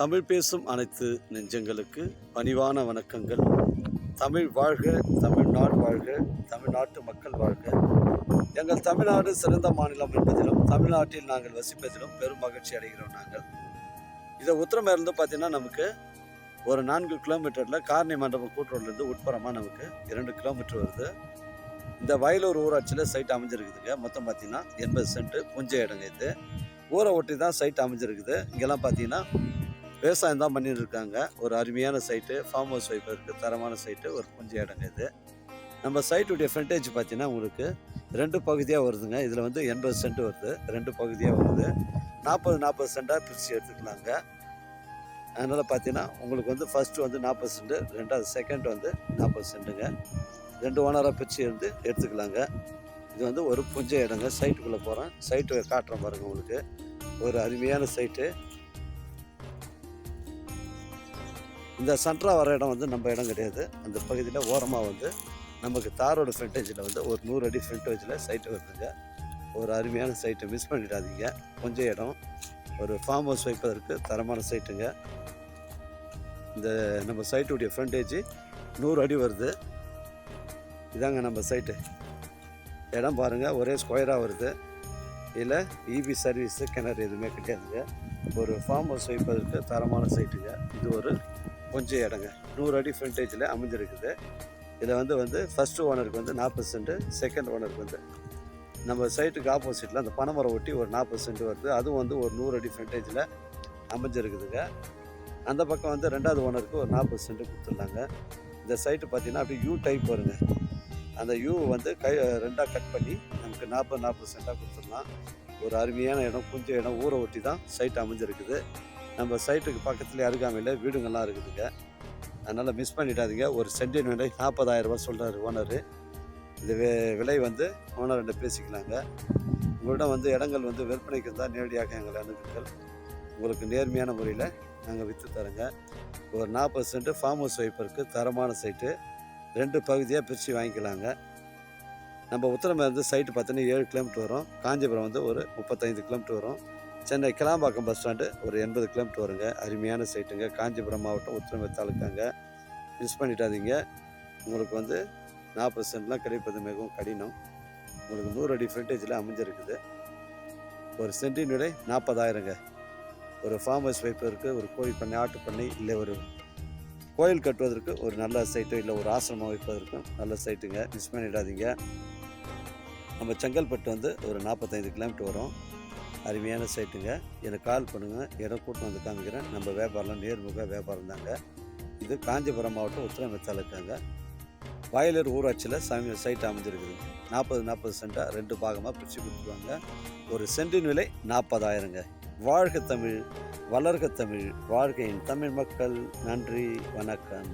தமிழ் பேசும் அனைத்து நெஞ்சங்களுக்கு பணிவான வணக்கங்கள். தமிழ் வாழ்க தமிழ்நாடு வாழ்க தமிழ்நாட்டு மக்கள் வாழ்க. எங்கள் தமிழ்நாடு சிறந்த மாநிலம் என்பதிலும் தமிழ்நாட்டில் நாங்கள் வசிப்பதிலும் பெரும் மகிழ்ச்சி அடைகிறோம் நாங்கள். இதை உத்தரமேருந்து பார்த்தீங்கன்னா நமக்கு ஒரு நான்கு கிலோமீட்டரில் காரணி மண்டபம் கூட்டுறவுலேருந்து உட்புறமாக நமக்கு இரண்டு கிலோமீட்டர் வருது. இந்த வயலூர் ஊராட்சியில் சைட் அமைஞ்சிருக்குதுங்க. மொத்தம் பார்த்தீங்கன்னா எண்பது சென்ட்டு புஞ்ச இடங்க இது. ஊரை ஒட்டி தான் சைட் அமைஞ்சிருக்குது. இங்கெல்லாம் பார்த்தீங்கன்னா விவசாயம் தான் பண்ணிட்டு இருக்காங்க ஒரு அருமையான சைட்டு ஃபார்ம் ஹவுஸ் வைப்பதற்கு தரமான சைட்டு ஒரு கொஞ்சம் இடங்க இது. நம்ம சைட்டுடைய ஃப்ரண்டேஜ் பார்த்தீங்கன்னா உங்களுக்கு ரெண்டு பகுதியாக வருதுங்க. இதில் வந்து எண்பது சென்ட் வருது ரெண்டு பகுதியாக வருது. நாற்பது நாற்பது சென்ட்டாக பிரித்து எடுத்துக்கலாங்க. அதனால் பார்த்தீங்கன்னா உங்களுக்கு வந்து ஃபஸ்ட்டு வந்து நாற்பது சென்ட்டு ரெண்டாவது செகண்ட் வந்து நாற்பது சென்ட்டுங்க ரெண்டு ஓனராக பிரித்து இருந்து எடுத்துக்கலாங்க. இது வந்து ஒரு புஞ்ச இடங்க. சைட்டுக்குள்ளே போகிறேன் சைட்டு காட்டுறேன் பாருங்கள் உங்களுக்கு. ஒரு அருமையான சைட்டு இந்த சென்ட்ராக வர இடம் வந்து நம்ம இடம் கிடையாது. அந்த பகுதியில் ஓரமாக வந்து நமக்கு தாரோட ஃப்ரண்டேஜில் வந்து ஒரு நூறு அடி ஃப்ரண்டேஜில் சைட்டு வருதுங்க. ஒரு அருமையான சைட்டை மிஸ் பண்ணிடாதீங்க. கொஞ்சம் இடம். ஒரு ஃபார்ம் ஹவுஸ் வைப்பதற்கு தரமான சைட்டுங்க இந்த நம்ம சைட்டுடைய ஃப்ரண்டேஜ் நூறு அடி வருது. இதாங்க நம்ம சைட்டு இடம் பாருங்கள் ஒரே ஸ்கொயராக வருது. இதில் இபி சர்வீஸு கிணறு எதுவுமே கிடையாதுங்க. ஒரு ஃபார்ம் ஹவுஸ் வைப்பதற்கு தரமான சைட்டுங்க இது ஒரு கொஞ்சம் இடங்க. நூறு அடி ஃப்ரண்டேஜில் அமைஞ்சிருக்குது. இதில் வந்து வந்து ஃபஸ்ட்டு ஓனருக்கு வந்து நாற்பது சென்ட்டு செகண்ட் ஓனருக்கு வந்து நம்ம சைட்டுக்கு ஆப்போசிட்டில் அந்த பனைமரம் ஒட்டி ஒரு நாற்பது சென்ட் வருது. அதுவும் வந்து ஒரு நூறு அடி ஃப்ரண்டேஜில் அமைஞ்சிருக்குதுங்க. அந்த பக்கம் வந்து ரெண்டாவது ஓனருக்கு ஒரு நாற்பது சென்ட் கொடுத்துருந்தாங்க. இந்த சைட்டு பார்த்தீங்கன்னா அப்படியே யூ டைப் வருங்க. அந்த யூ வந்து கை ரெண்டாக கட் பண்ணி நமக்கு நாற்பது நாற்பது சென்ட்டாக கொடுத்துடலாம். ஒரு அருமையான இடம் கொஞ்சம் இடம் ஊரை ஒட்டி தான் சைட் அமைஞ்சிருக்குது. நம்ம சைட்டுக்கு பக்கத்துலேயே அருகாமையில் வீடுங்கள்லாம் இருக்குதுங்க. அதனால் மிஸ் பண்ணிடாதீங்க. ஒரு சென்டின் விலை நாற்பதாயிரரூபா சொல்கிறார் ஓனர் ஓனரு. இந்த விலை வந்து ஓனர்கிட்ட பேசிக்கலாங்க. உங்களிடம் வந்து இடங்கள் வந்து விற்பனைக்கு இருந்தால் நேரடியாக எங்களை அணுகுங்கள் உங்களுக்கு நேர்மையான முறையில் நாங்கள் விற்று தரோங்க. ஒரு நாற்பது சென்ட் ஃபார்ம் ஹவுஸ் வைப்பருக்கு தரமான சைட்டு. ரெண்டு பகுதியாக பிரித்து வாங்கிக்கலாங்க. நம்ம உத்தரமேருந்து சைட்டு பார்த்தீங்கன்னா ஏழு கிலோமீட்டர் வரும். காஞ்சிபுரம் வந்து ஒரு முப்பத்தைந்து கிலோமீட்டர் வரும். சென்னை கிளாம்பாக்கம் பஸ் ஸ்டாண்டு ஒரு எண்பது கிலோமீட்டர் வருங்க. அருமையான சைட்டுங்க. காஞ்சிபுரம் மாவட்டம் உத்தரமேர் தாலுக்காங்க மிஸ் பண்ணிட்டாதீங்க உங்களுக்கு வந்து நாற்பது சென்ட்லாம் கிடைப்பது மிகவும் கடினம். உங்களுக்கு நூறு அடி ஃப்ரண்டேஜில் அமைஞ்சிருக்குது. ஒரு சென்டின் விலை நாற்பதாயிரங்க. ஒரு ஃபார்ம் ஹவுஸ் வைப்பதற்கு ஒரு கோழி பண்ணை ஆட்டு பண்ணை இல்லை ஒரு கோயில் கட்டுவதற்கு ஒரு நல்ல சைட்டு இல்லை ஒரு ஆசிரமம் வைப்பதற்கும் நல்ல சைட்டுங்க. மிஸ் பண்ணிடாதீங்க. நம்ம செங்கல்பட்டு வந்து ஒரு நாற்பத்தைந்து கிலோமீட்டர் வரும். அருமையான சைட்டுங்க எனக்கு கால் பண்ணுங்கள் இடம் கூட்டம் வந்து காமிக்கிறேன். நம்ம வியாபாரம்லாம் நேர்முக வியாபாரம் தாங்க. இது காஞ்சிபுரம் மாவட்டம் உத்திரமேர் தாலுக்காங்க வயலூர் ஊராட்சியில் சமீப சைட் அமைஞ்சிருக்குது. நாற்பது நாற்பது சென்ட்டாக ரெண்டு பாகமாக பிரித்து கொடுத்துருவாங்க ஒரு சென்டின் விலை நாற்பதாயிரங்க வாழ்க தமிழ் வளர்க தமிழ் வாழ்கையின் தமிழ் மக்கள் நன்றி வணக்கம்.